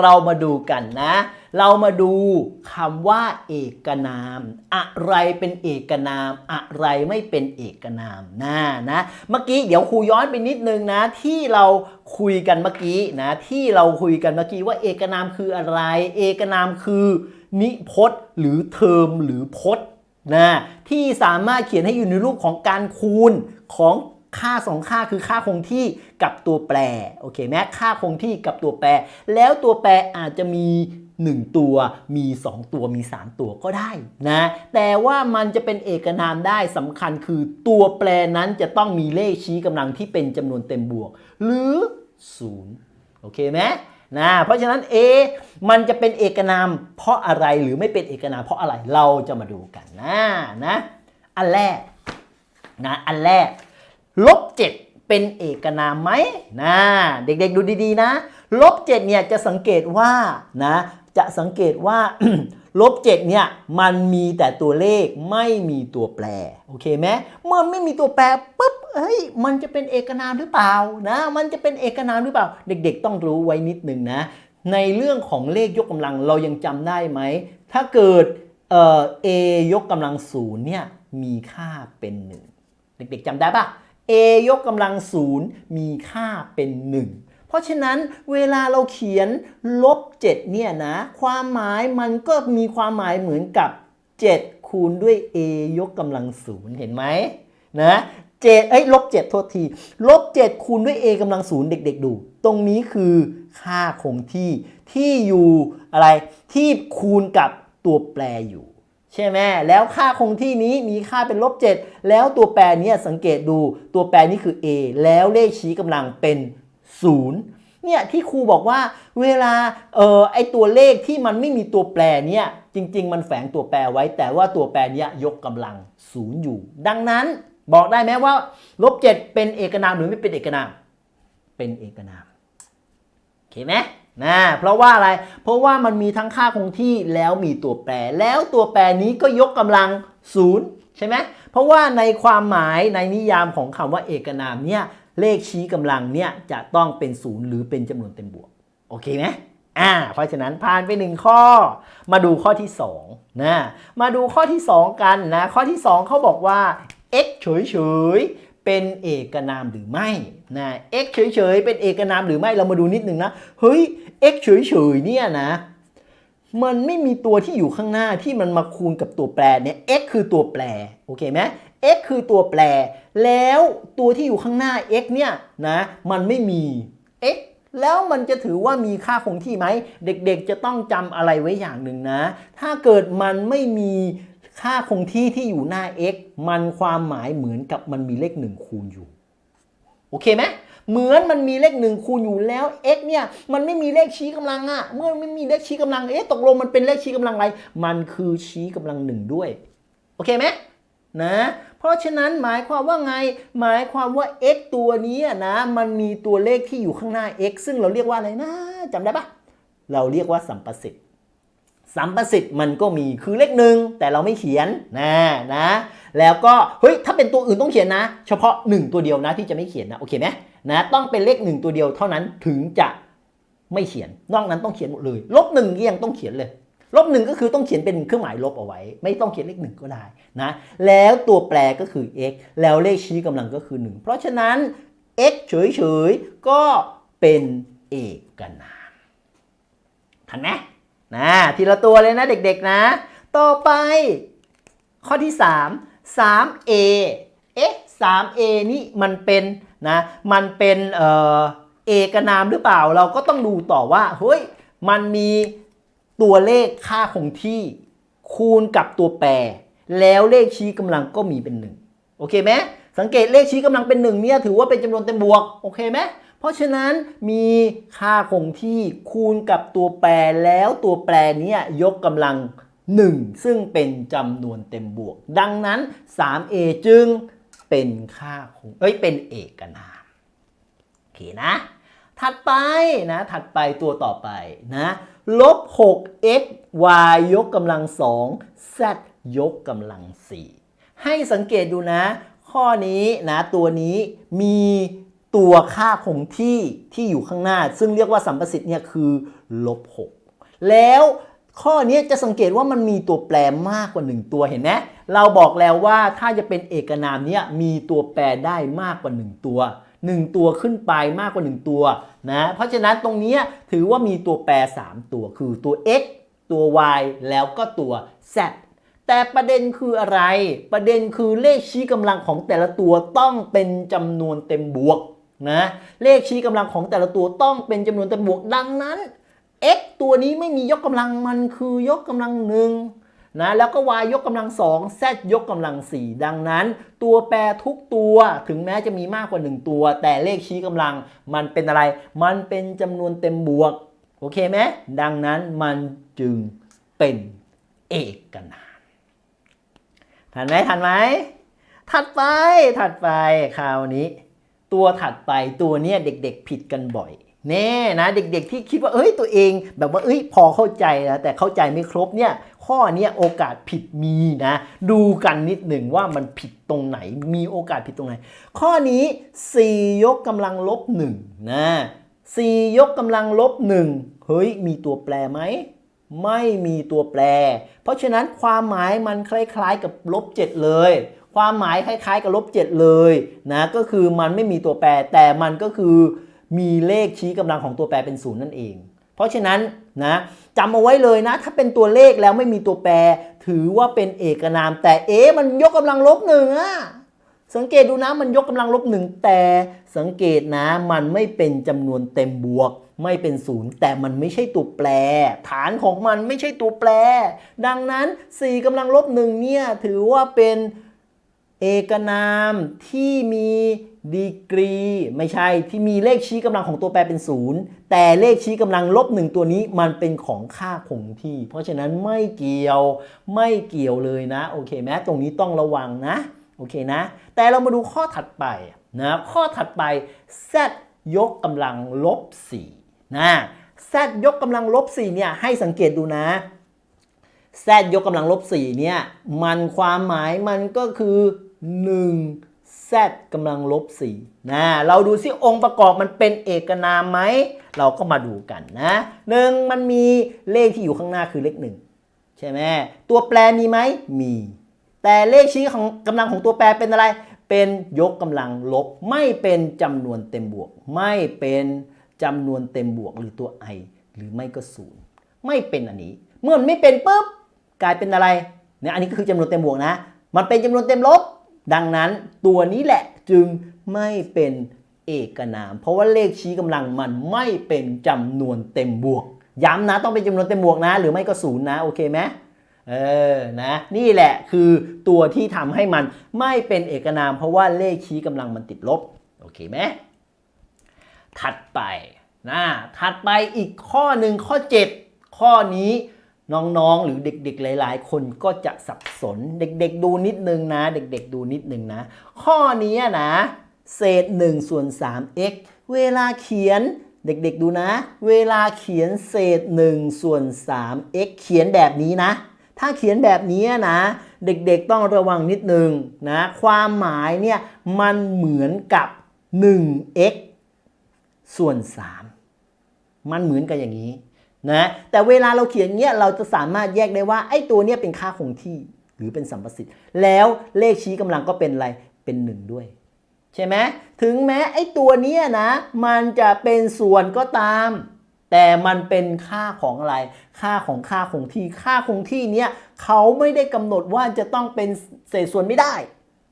เรามาดูกันนะ เรามาดูคำว่า เอกนาม อะไรเป็นเอกนาม อะไรไม่เป็นเอกนามนะนะ เมื่อกี้เดี๋ยวครูย้อนไปนิดนึงนะ ที่เราคุยกันเมื่อกี้นะ ที่เราคุยกันเมื่อกี้ว่าเอกนามคืออะไร เอกนามคือนิพจน์หรือเทอมหรือพจน์นะที่สามารถเขียนให้อยู่ในรูปของการคูณของ ค่าสองค่าคือค่าคงที่กับตัวแปรโอเคไหมค่าคงที่กับตัวแปร แล้วตัวแปรอาจจะมี 1 ตัวมี 2 ตัวมี 3 ตัวก็ได้นะแต่ว่ามันจะเป็นเอกนามได้สำคัญคือตัวแปรนั้นจะต้องมีเลขชี้กำลังที่เป็นจำนวนเต็มบวก หรือ 0 โอเคไหมนะเพราะฉะนั้น A มันจะเป็นเอกนามเพราะอะไรหรือไม่เป็นเอกนามเพราะอะไรเราจะมาดูกันนะนะอันแรกนะอันแรก ลบ7เป็นเอกนามไหมนะเด็กๆดูดีๆนะลบ7เนี่ยจะสังเกตว่านะจะสังเกตว่าลบ7เนี่ยมันมีแต่ตัวเลขไม่มีตัวแปรโอเคไหมเมื่อไม่มีตัวแปรปุ๊บเฮ้ยมันจะเป็นเอกนามหรือเปล่านะมันจะเป็นเอกนามหรือเปล่า เด็กๆ ต้องรู้ไว้นิดนึงนะในเรื่องของเลขยกกำลังเรายังจำได้ไหม ถ้าเกิดเอ่อ a ยกกำลังศูนย์เนี่ยมีค่าเป็นหนึ่งเด็กๆจำได้ปะ a ยกกำลังศูนย์มีค่าเป็น 1 เพราะฉะนั้นเวลาเราเขียนลบ7เนี่ยนะ ความหมายมันก็มีความหมายเหมือนกับ 7 คูณด้วย a ยกกำลังศูนย์เห็นไหมนะเจ็ดเอ้ยลบ7โทษทีลบ7คูณด้วย a กำลังศูนย์เด็ก ๆ ดู ตรงนี้คือค่าคงที่ที่อยู่อะไรที่คูณกับตัวแปรอยู่ ใช่ไหมแล้วค่าคงที่นี้มีค่าเป็นลบ 7 แล้วตัวแปรนี้สังเกตดูตัวแปรนี้คือ a แล้วเลขชี้กำลังเป็น 0 เนี่ยที่ครูบอกว่าเวลาเออไอตัวเลขที่มันไม่มีตัวแปรเนี่ยจริง ๆ มันแฝงตัวแปรไว้ แต่ว่าตัวแปรนี้ยยกกำลัง 0 อยู่ ดังนั้นบอกได้ไหมว่าลบ 7 เป็นเอกนามหรือไม่เป็นเอกนาม เป็นเอกนามโอเคไหม นะเพราะว่าอะไรเพราะว่ามันมีทั้งค่าคงที่แล้วมีตัวแปร แล้วตัวแปรนี้ก็ยกกำลังศูนย์ใช่ไหมเพราะว่าในความหมายในนิยามของคำว่าเอกนามเนี่ยเลขชี้กำลังเนี่ยจะต้องเป็นศูนย์หรือเป็นจำนวนเต็มบวกโอเคไหมอ่าเพราะฉะนั้นผ่านไปหนึ่งข้อ มาดูข้อที่2นะมาดูข้อที่ 2 กันนะข้อที่ 2เขาบอกว่า x เฉยๆ เป็นเอกนามหรือไม่นะ x เฉยๆ เป็นเอกนามหรือไม่เรามาดูนิดนึงนะ เฮ้ย x เฉยๆ เนี่ยนะ มันไม่มีตัวที่อยู่ข้างหน้าที่มันมาคูณกับตัวแปรเนี่ย x คือตัวแปร โอเคไหม x คือตัวแปร แล้วตัวที่อยู่ข้างหน้า x เนี่ยนะ มันไม่มี x แล้วมันจะถือว่ามีค่าคงที่ไหม เด็กๆ จะต้องจำอะไรไว้อย่างหนึ่งนะ ถ้าเกิดมันไม่มี ค่าคงที่ที่อยู่หน้า x มันความหมายเหมือนกับมันมีเลขหนึ่งคูณอยู่ โอเคไหมเหมือนมันมีเลขหนึ่งคูณอยู่แล้ว x เนี่ยมันไม่มีเลขชี้กำลังอะเมื่อไม่มีเลขชี้กำลังเอ๊ะตกลงมันเป็นเลขชี้กำลังอะไร มันคือชี้กำลังหนึ่งด้วย โอเคไหมนะเพราะฉะนั้นหมายความว่าไง หมายความว่า x ตัวนี้นะมันมีตัวเลขที่อยู่ข้างหน้า x ซึ่งเราเรียกว่าอะไรนะจำได้ปะเราเรียกว่าสัมประสิทธิ์ สัมประสิทธิ์มันก็มีคือเลขหนึ่งแต่เราไม่เขียนนะนะ แล้วก็เฮ้ยถ้าเป็นตัวอื่นต้องเขียนนะ เฉพาะ 1 ตัวเดียวนะที่จะไม่เขียนนะโอเคไหมนะต้องเป็นเลข 1 ตัวเดียวเท่านั้นถึงจะไม่เขียน นอกนั้นต้องเขียนหมดเลยลบหนึ่งยังต้องเขียนเลยลบหนึ่งก็คือต้องเขียนเป็นเครื่องหมายลบเอาไว้ ไม่ต้องเขียนเลขหนึ่งก็ได้นะแล้วตัวแปรก็คือ x แล้วเลขชี้กำลังก็คือ 1 เพราะฉะนั้น x เฉยๆก็เป็นเอกนามทันไหม นะทีละตัวเลยนะเด็กๆนะ ต่อไปข้อที่ 3 3a เอ๊ะ 3a นี่มันเป็นนะมันเป็นเอ่อเอกนามหรือเปล่าเราก็ต้องดูต่อว่าเฮ้ยมันมีตัวเลขค่าคงที่คูณกับตัวแปร แล้วเลขชี้กำลังก็มีเป็น 1 โอเคไหมสังเกตเลขชี้กำลังเป็น1เนี่ยถือว่าเป็นจำนวนเต็มบวก โอเคไหม เพราะฉะนั้นมีค่าคงที่คูณกับตัวแปรแล้วตัวแปรนี้ยยกกำลัง 1 ซึ่งเป็นจำนวนเต็มบวก ดังนั้น 3a จึงเป็นค่าคงเอ้ยเป็นเอกนามโอเคนะ ถัดไปนะ ถัดไปตัวต่อไปนะลบ 6x y ยกกำลัง 2 z ยกกำลัง 4 ให้สังเกตดูนะ ข้อนี้นะตัวนี้มี ตัวค่าคงที่ที่อยู่ข้างหน้า ซึ่งเรียกว่าสัมประสิทธิ์เนี่ยคือลบ6แล้วข้อนี้จะสังเกตว่ามันมีตัวแปรมากกว่า 1 ตัวเห็นไหมเราบอกแล้วว่าถ้าจะเป็นเอกนามเนี่ยมีตัวแปรได้มากกว่า 1 ตัว 1 ตัวขึ้นไปมากกว่า 1 ตัวนะเพราะฉะนั้นตรงนี้ถือว่ามีตัวแปร 3 ตัวคือตัว x ตัว y แล้วก็ตัว z แต่ประเด็นคืออะไร ประเด็นคือเลขชี้กำลังของแต่ละตัวต้องเป็นจำนวนเต็มบวก นะเลขชี้กำลังของแต่ละตัวต้องเป็นจำนวนเต็มบวกดังนั้น x ตัวนี้ไม่มียกกำลังมันคือยกกำลังหนึ่งนะแล้วก็ y ยกกำลังสอง z ยกกำลังสี่ดังนั้น ตัวแปรทุกตัวถึงแม้จะมีมากกว่า 1 ตัว แต่เลขชี้กำลังมันเป็นอะไร มันเป็นจำนวนเต็มบวก โอเคไหมดังนั้นมันจึงเป็นเอกนามทันไหมทันไหมถัดไปถัดไปคราวนี้ ตัวถัดไปตัวเนี้ยเด็กๆผิดกันบ่อยแน่นะเด็กๆที่คิดว่าเอ้ยตัวเองแบบว่าเอ้ยพอเข้าใจนะแต่เข้าใจไม่ครบเนี่ยข้อเนี้ยโอกาสผิดมีนะ ดูกันนิดหนึ่งว่ามันผิดตรงไหน มีโอกาสผิดตรงไหน ข้อนี้ 4 ยกกำลังลบ1นะ4ยกกำลังลบ1เฮ้ยมีตัวแปรไหมไม่มีตัวแปร เพราะฉะนั้นความหมายมันคล้ายๆกับลบ7เลย ความหมายคล้ายๆกับลบ7เลยนะก็คือมันไม่มีตัวแปร แต่มันก็คือมีเลขชี้กำลังของตัวแปรเป็นศูนย์นั่นเอง เพราะฉะนั้นนะจำเอาไว้เลยนะ ถ้าเป็นตัวเลขแล้วไม่มีตัวแปร ถือว่าเป็นเอกนาม แต่เอ๊มันยกกำลังลบหนึ่งอะสังเกตดูนะมันยกกำลังลบหนึ่งแต่สังเกตนะมันไม่เป็นจำนวนเต็มบวก ไม่เป็นศูนย์แต่มันไม่ใช่ตัวแปร ฐานของมันไม่ใช่ตัวแปร ดังนั้น4กำลังลบหนึ่งเนี่ยถือว่าเป็น เอกนามที่มีดีกรี ไม่ใช่ที่มีเลขชี้กำลังของตัวแปรเป็นศูนย์แต่เลขชี้กำลังลบหนึ่งตัวนี้มันเป็นของค่าคงที่ เพราะฉะนั้นไม่เกี่ยวไม่เกี่ยวเลยนะโอเคไหมตรงนี้ต้องระวังนะโอเคนะ แต่เรามาดูข้อถัดไปนะข้อถัดไป z ยกกำลังลบ4นะ z ยกกำลังลบ4เนี่ยให้สังเกตดูนะ z ยกกำลังลบ4เนี่ยมันความหมายมันก็คือ 1 z กำลังลบ4นะเราดูซิองค์ประกอบมันเป็นเอกนามไหม เราก็มาดูกันนะหนึ่งมันมีเลขที่อยู่ข้างหน้าคือเลขหนึ่งใช่ไหมตัวแปรมีไหมมี แต่เลขชี้ของกำลังของตัวแปรเป็นอะไร เป็นยกกำลังลบ ไม่เป็นจำนวนเต็มบวก ไม่เป็นจำนวนเต็มบวกหรือตัว i หรือไม่ก็ศูนย์ไม่เป็นอันนี้ เมื่อมันไม่เป็นปุ๊บกลายเป็นอะไรเนี่ยอันนี้ก็คือจำนวนเต็มบวกนะ มันเป็นจำนวนเต็มลบ ดังนั้นตัวนี้แหละจึงไม่เป็นเอกนาม เพราะว่าเลขชี้กำลังมันไม่เป็นจำนวนเต็มบวก ย้ำนะต้องเป็นจำนวนเต็มบวกนะ หรือไม่ก็ศูนย์นะโอเคไหมเออ นะ นี่แหละคือตัวที่ทำให้มันไม่เป็นเอกนาม เพราะว่าเลขชี้กำลังมันติดลบ โอเคไหมถัดไปนะถัดไปอีกข้อหนึ่งข้อ 7 ข้อนี้ น้องๆ หรือเด็กๆ หลาย ๆ คนก็จะสับสน เด็กๆ ดูนิดนึงนะ เด็กๆ ดูนิดนึงนะ ข้อนี้นะ เศษ1ส่วน 3x เวลาเขียนเด็กๆ ดูนะ เวลาเขียนเศษ1ส่วน 3x เขียนแบบนี้นะ ถ้าเขียนแบบนี้นะ เด็กๆ ต้องระวังนิดนึงนะ ความหมายเนี่ยมันเหมือนกับ 1x ส่วน 3 มันเหมือนกันอย่างนี้ นะแต่เวลาเราเขียนเงี้ยเราจะสามารถแยกได้ว่าไอ้ตัวเนี้ยเป็นค่าคงที่หรือเป็นสัมประสิทธิ์ แล้วเลขชี้กำลังก็เป็นอะไรเป็น 1 ด้วย ใช่ไหมถึงแม้ไอ้ตัวเนี้ยนะ มันจะเป็นส่วนก็ตาม แต่มันเป็นค่าของอะไร ค่าของค่าคงที่ค่าคงที่เนี้ยเขาไม่ได้กำหนดว่าจะต้องเป็นเศษส่วนไม่ได้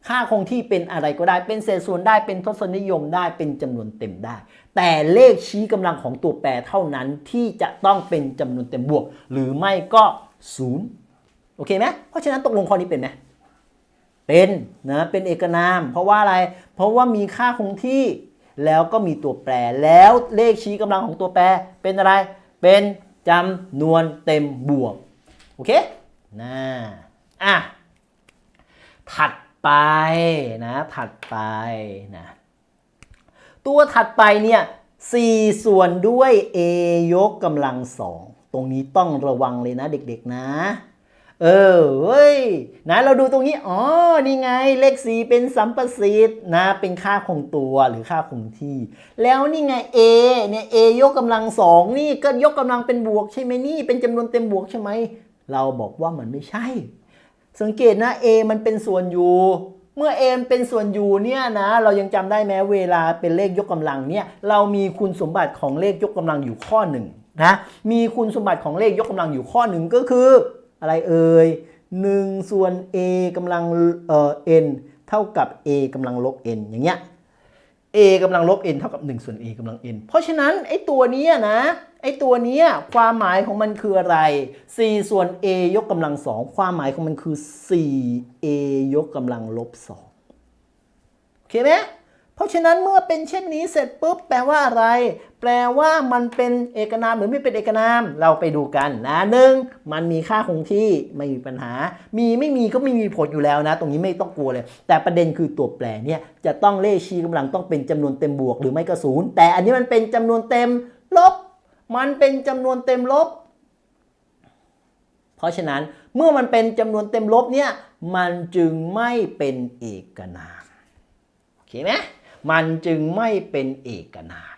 ค่าคงที่เป็นอะไรก็ได้ เป็นเศษส่วนได้ เป็นทศนิยมได้ เป็นจำนวนเต็มได้ แต่เลขชี้กำลังของตัวแปรเท่านั้นที่จะต้องเป็นจำนวนเต็มบวก หรือไม่ก็ศูนย์โอเคไหมเพราะฉะนั้นตกลงข้อนี้เป็นไหมเป็นนะเป็นเอกนาม เพราะว่าอะไร เพราะว่ามีค่าคงที่แล้วก็มีตัวแปรแล้วเลขชี้กำลังของตัวแปรเป็นอะไร เป็นจำนวนเต็มบวก โอเคนะอะถัด ไปนะถัดไปนะตัวถัดไปเนี่ย4ส่วนด้วย a ยกกำลังสองตรงนี้ต้องระวังเลยนะเด็กๆนะ เออเฮ้ยนะเราดูตรงนี้ อ๋อ นี่ไงเลขสีเป็นสัมประสิทธิ์นะ เป็นค่าคงตัวหรือค่าคงที่ แล้วนี่ไง a เนี่ย a ยกกำลังสองนี่ก็ยกกำลังเป็นบวกใช่ไหมนี่ เป็นจำนวนเต็มบวกใช่ไหม เราบอกว่ามันไม่ใช่ สังเกตนะ a มันเป็นส่วนอยู่เมื่อ a มันเป็นส่วนอยู่เนี่ยนะเรายังจำได้แม้เวลาเป็นเลขยกกำลังเนี่ยเรามีคุณสมบัติของเลขยกกำลังอยู่ข้อหนึ่งนะมีคุณสมบัติของเลขยกกำลังอยู่ข้อหนึ่งก็คือ อะไรเอ่ย1ส่วน a กำลังเอ่อ n เท่ากับ a กำลังลบ n อย่างเงี้ย a กำลังลบ n เท่ากับ1ส่วน a กำลัง n เพราะฉะนั้นไอ้ตัวนี้นะไอ้ตัวนี้ความหมายของมันคืออะไร 4 ส่วน a ยกกำลังสองความหมายของมันคือ 4a ยกกำลังลบ2โอเคไหม เพราะฉะนั้นเมื่อเป็นเช่นนี้เสร็จปุ๊บแปลว่าอะไร แปลว่ามันเป็นเอกนามหรือไม่เป็นเอกนาม เราไปดูกันนะหนึ่งมันมีค่าคงที่ไม่มีปัญหา มีไม่มีก็ไม่มีผลอยู่แล้วนะ ตรงนี้ไม่ต้องกลัวเลย แต่ประเด็นคือตัวแปรเนี่ยจะต้องเลขชี้กำลังต้องเป็นจำนวนเต็มบวกหรือไม่ก็ศูนย์แต่อันนี้มันเป็นจำนวนเต็มลบ มันเป็นจำนวนเต็มลบ เพราะฉะนั้นเมื่อมันเป็นจำนวนเต็มลบเนี่ยมันจึงไม่เป็นเอกนามโอเคไหม มันจึงไม่เป็นเอกนาม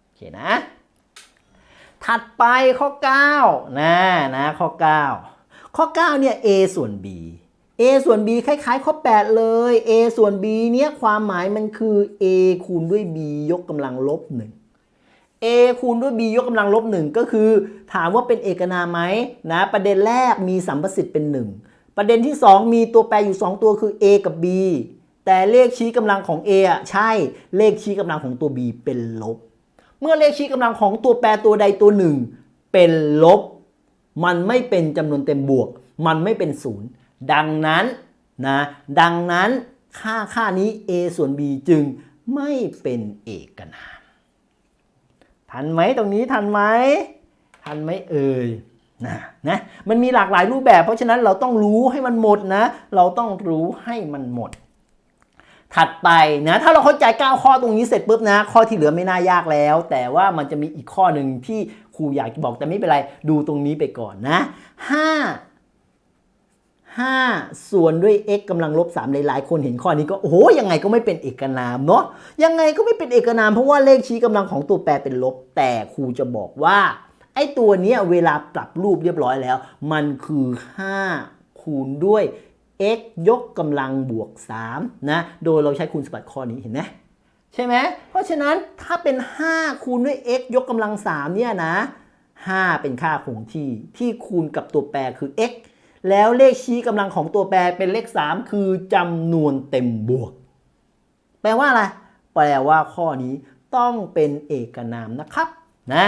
โอเคนะ ถัดไปข้อ 9 นะนะข้อ 9 ข้อ 9 เนี่ย a ส่วน b a ส่วน b คล้ายๆ ข้อ 8 เลย a ส่วน b เนี่ยความหมายมันคือ a คูณด้วย b ยกกำลังลบ 1 a คูณด้วย b ยกกำลังลบ 1 ก็คือ ถามว่าเป็นเอกนามไหมนะประเด็นแรกมีสัมประสิทธิ์เป็น 1 ประเด็นที่ 2 มีตัวแปรอยู่ 2 ตัวคือ a กับ b แต่เลขชี้กำลังของ a อะใช่เลขชี้กำลังของตัว b เป็นลบ เมื่อเลขชี้กำลังของตัวแปรตัวใดตัวหนึ่ง เป็นลบ มันไม่เป็นจำนวนเต็มบวก มันไม่เป็นศูนย์ดังนั้นนะดังนั้นค่าค่านี้ a ส่วน b จึงไม่เป็นเอกนามทันไหมตรงนี้ทันไหมทันไหมเอ่ยนะนะมันมีหลากหลายรูปแบบ เพราะฉะนั้นเราต้องรู้ให้มันหมดนะ เราต้องรู้ให้มันหมด ถัดไปนะถ้าเราเข้าใจ 9 ข้อตรงนี้เสร็จปุ๊บนะ ข้อที่เหลือไม่น่ายากแล้ว แต่ว่ามันจะมีอีกข้อหนึ่งที่ครูอยากบอกแต่ไม่เป็นไรดูตรงนี้ไปก่อนนะ 5 5 ส่วนด้วย x กำลังลบ3หลายๆ คนเห็นข้อนี้ก็โอ้โหยังไงก็ไม่เป็นเอกนามเนาะยังไงก็ไม่เป็นเอกนามเพราะว่าเลขชี้กำลังของตัวแปรเป็นลบ แต่ครูจะบอกว่า ไอ้ตัวนี้เวลาปรับรูปเรียบร้อยแล้ว มันคือ 5 คูณด้วย x ยกกำลังบวก3นะ โดยเราใช้คูณสมบัติข้อนี้เห็นไหมใช่ไหม เพราะฉะนั้นถ้าเป็น 5 คูณด้วย x ยกกำลัง3เนี่ยนะ 5 เป็นค่าคงที่ที่คูณกับตัวแปรคือ x แล้วเลขชี้กำลังของตัวแปรเป็นเลข 3 คือจำนวนเต็มบวก แปลว่าอะไร แปลว่าข้อนี้ต้องเป็นเอกนามนะครับนะ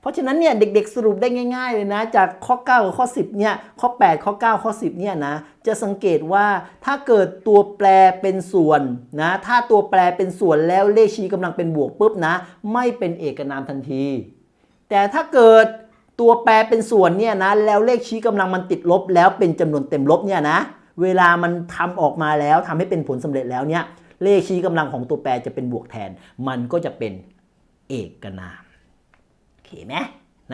เพราะฉะนั้นเนี่ยเด็กๆสรุปได้ง่ายๆเลยนะ จากข้อ 9กับข้อ 10เนี่ยข้อ 8 ข้อ 9 ข้อ 10เนี่ยนะจะสังเกตว่าถ้าเกิดตัวแปรเป็นส่วนนะถ้าตัวแปรเป็นส่วนแล้วเลขชี้กำลังเป็นบวกปุ๊บนะไม่เป็นเอกนามทันที แต่ถ้าเกิดตัวแปรเป็นส่วนเนี่ยนะแล้วเลขชี้กำลังมันติดลบ แล้วเป็นจำนวนเต็มลบเนี่ยนะเวลามันทำออกมาแล้วทำให้เป็นผลสำเร็จแล้วเนี่ยเลขชี้กำลังของตัวแปรจะเป็นบวกแทน มันก็จะเป็นเอกนาม โอเคไหม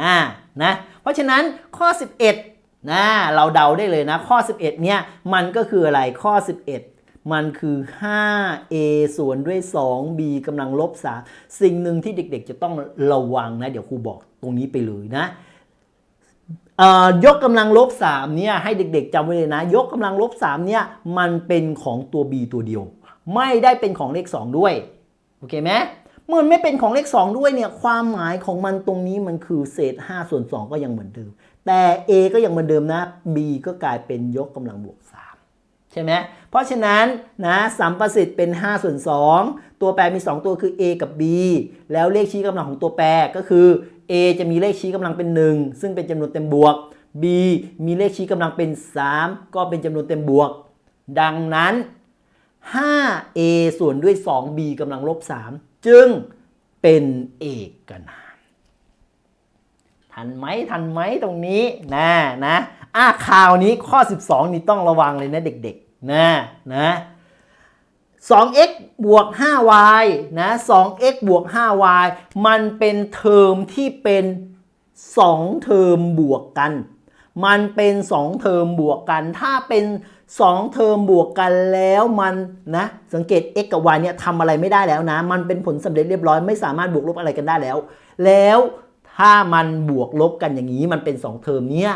นะนะเพราะฉะนั้นข้อ 11นะเราเดาได้เลยนะ ข้อ 11เนี่ยมันก็คืออะไรข้อ 11 มันคือ 5a ส่วนด้วย 2b กำลังลบ3สิ่งหนึ่งที่เด็กๆ จะต้องระวังนะ เดี๋ยวครูบอกตรงนี้ไปเลยนะยกกำลังลบ3เนี่ยให้เด็กๆจำไว้เลยนะ ยกกำลังลบ3เนี่ยมันเป็นของตัว b ตัวเดียว ไม่ได้เป็นของเลข 2 ด้วย โอเคไหม เมื่อไม่เป็นของเลข 2 ด้วยเนี่ยความหมายของมันตรงนี้มันคือเศษ 5 ส่วน 2 ก็ยังเหมือนเดิม แต่ a ก็ยังเหมือนเดิมนะ b ก็กลายเป็นยกกำลังบวก 3 ใช่ไหมเพราะฉะนั้นนะสัมประสิทธิ์เป็น 5 ส่วน 2 ตัวแปรมี 2 ตัวคือ a กับ b แล้วเลขชี้กำลังของตัวแปรก็คือ a จะมีเลขชี้กำลังเป็น 1 ซึ่งเป็นจำนวนเต็มบวก b มีเลขชี้กำลังเป็น 3 ก็เป็นจำนวนเต็มบวก ดังนั้น 5a ส่วนด้วย 2b กำลังลบ 3 จึงเป็นเอกนาม ทันไหมทันไหมตรงนี้นะนะอะข่าวนี้ข้อ 12 นี่ต้องระวังเลยนะเด็กๆนะนะ 2x บวก 5y นะ 2x บวก 5y มันเป็นเทอมที่เป็น 2 เทอมบวกกัน มันเป็น 2 เทอมบวกกัน ถ้าเป็น 2 เทอมบวกกันแล้วมันนะสังเกต x กับ y เนี่ยทำอะไรไม่ได้แล้วนะ มันเป็นผลสำเร็จเรียบร้อยไม่สามารถบวกลบอะไรกันได้แล้ว แล้วถ้ามันบวกลบกันอย่างนี้มันเป็น 2 เทอมเนี่ย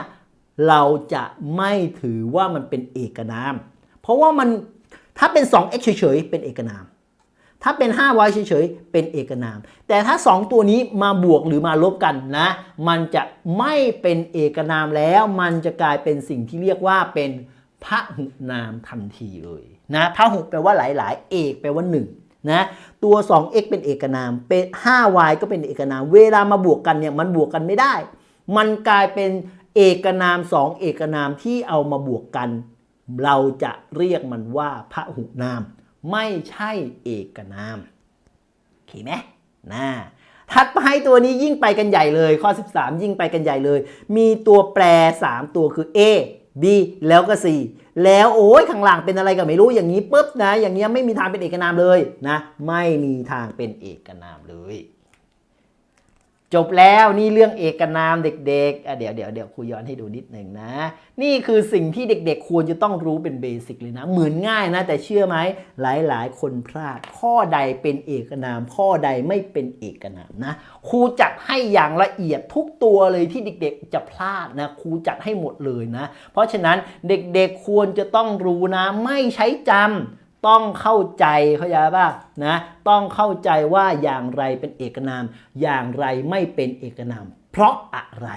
เราจะไม่ถือว่ามันเป็นเอกนาม เพราะว่ามันถ้าเป็น 2x เฉยๆเป็นเอกนาม ถ้าเป็น 5y เฉยๆเป็นเอกนาม แต่ถ้า 2 ตัวนี้มาบวกหรือมาลบกันนะ มันจะไม่เป็นเอกนามแล้ว มันจะกลายเป็นสิ่งที่เรียกว่าเป็น พหุนามทันทีเลยนะพหุแปลว่าหลาย ๆ เอกแปลว่า1นะตัว 2x เป็นเอกนามเป็น 5y ก็เป็นเอกนาม เวลามาบวกกันเนี่ยมันบวกกันไม่ได้ มันกลายเป็นเอกนาม 2 เอกนามที่เอามาบวกกัน เราจะเรียกมันว่าพหุนาม ไม่ใช่เอกนามโอเคไหมนะถัดไปตัวนี้ยิ่งไปกันใหญ่เลย ข้อ 13 ยิ่งไปกันใหญ่เลย มีตัวแปร 3 ตัวคือ A B แล้วก็ C แล้วโอ้ยข้างหลังเป็นอะไรก็ไม่รู้อย่างนี้ปุ๊บนะ อย่างเงี้ยไม่มีทางเป็นเอกนามเลยนะ ไม่มีทางเป็นเอกนามเลย จบแล้วนี่เรื่องเอกนามเด็กๆอะเดี๋ยวเดี๋ยวเดี๋ยวครูย้อนให้ดูนิดหนึ่งนะ นี่คือสิ่งที่เด็กๆ ควรจะต้องรู้เป็นเบสิกเลยนะ เหมือนง่ายนะ แต่เชื่อไหมหลายๆ คนพลาดข้อใดเป็นเอกนาม ข้อใดไม่เป็นเอกนามนะครูจัดให้อย่างละเอียดทุกตัวเลยที่เด็กๆ จะพลาดนะครูจัดให้หมดเลยนะ เพราะฉะนั้นเด็กๆควรจะต้องรู้นะ ไม่ใช้จำ ต้องเข้าใจเข้าใจป่ะนะต้องเข้าใจว่าอย่างไรเป็นเอกนาม อย่างไรไม่เป็นเอกนาม เพราะอะไร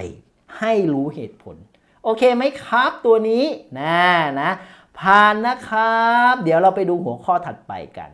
ให้รู้เหตุผล โอเคไหมครับตัวนี้นะนะผ่านนะครับ เดี๋ยวเราไปดูหัวข้อถัดไปกัน